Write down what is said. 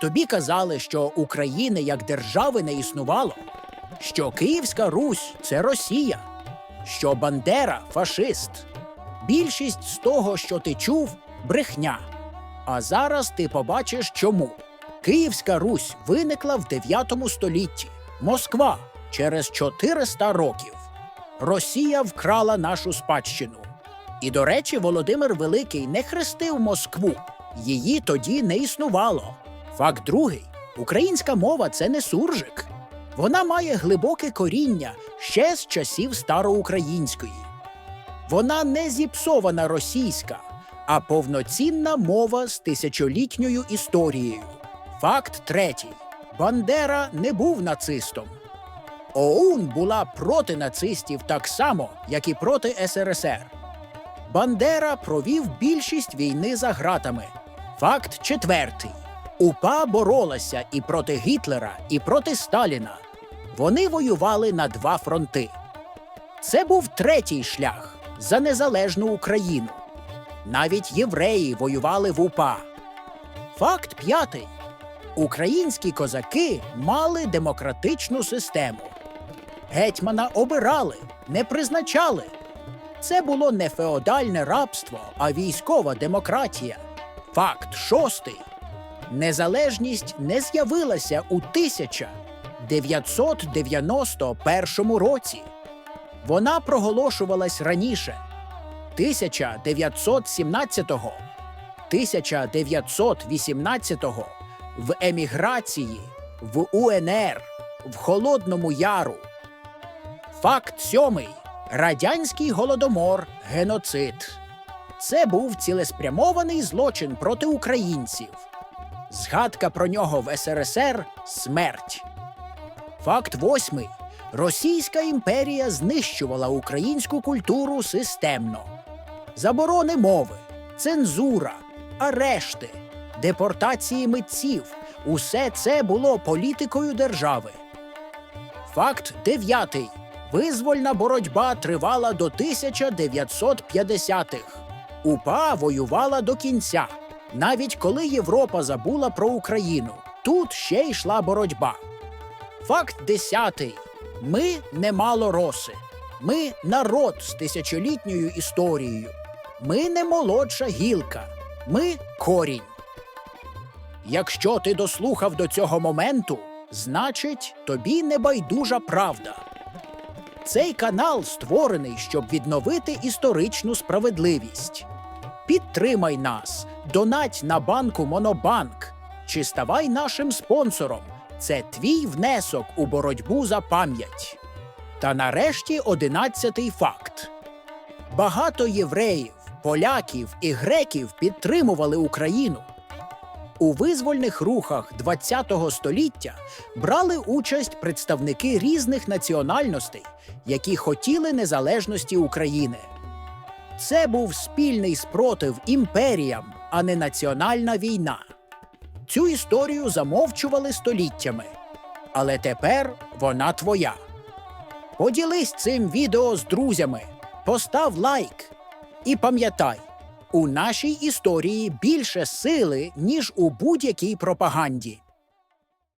Тобі казали, що України як держави не існувало, що Київська Русь це Росія, що Бандера фашист. Більшість з того, що ти чув, брехня. А зараз ти побачиш чому. Київська Русь виникла в 9 столітті. Москва через 400 років. Росія вкрала нашу спадщину. І, до речі, Володимир Великий не хрестив Москву. Її тоді не існувало. Факт другий: українська мова це не суржик. Вона має глибоке коріння ще з часів староукраїнської. Вона не зіпсована російська, а повноцінна мова з тисячолітньою історією. Факт третій: Бандера не був нацистом. ОУН була проти нацистів так само, як і проти СРСР. Бандера провів більшість війни за ґратами. Факт четвертий: УПА боролася і проти Гітлера, і проти Сталіна. Вони воювали на два фронти. Це був третій шлях за незалежну Україну. Навіть євреї воювали в УПА. Факт п'ятий: українські козаки мали демократичну систему. Гетьмана обирали, не призначали. Це було не феодальне рабство, а військова демократія. Факт шостий. Незалежність не з'явилася у 1991 році. Вона проголошувалась раніше 1917-го, 1918-го в еміграції, в УНР, в Холодному Яру. Факт сьомий. Радянський голодомор геноцид. Це був цілеспрямований злочин проти українців. Згадка про нього в СРСР смерть. Факт восьмий. Російська імперія знищувала українську культуру системно. Заборони мови, цензура, арешти, депортації митців усе це було політикою держави. Факт дев'ятий. Визвольна боротьба тривала до 1950-х. УПА воювала до кінця. Навіть коли Європа забула про Україну, тут ще йшла боротьба. Факт десятий. Ми не мало роси. Ми народ з тисячолітньою історією. Ми не молодша гілка. Ми корінь. Якщо ти дослухав до цього моменту, значить тобі не байдужа правда. Цей канал створений, щоб відновити історичну справедливість. Підтримай нас, донать на банку Монобанк чи ставай нашим спонсором. Це твій внесок у боротьбу за пам'ять. Та нарешті одинадцятий факт: багато євреїв, поляків і греків підтримували Україну. У визвольних рухах ХХ століття брали участь представники різних національностей, які хотіли незалежності України. Це був спільний спротив імперіям, а не національна війна. Цю історію замовчували століттями, але тепер вона твоя. Поділись цим відео з друзями, постав лайк і пам'ятай, у нашій історії більше сили, ніж у будь-якій пропаганді.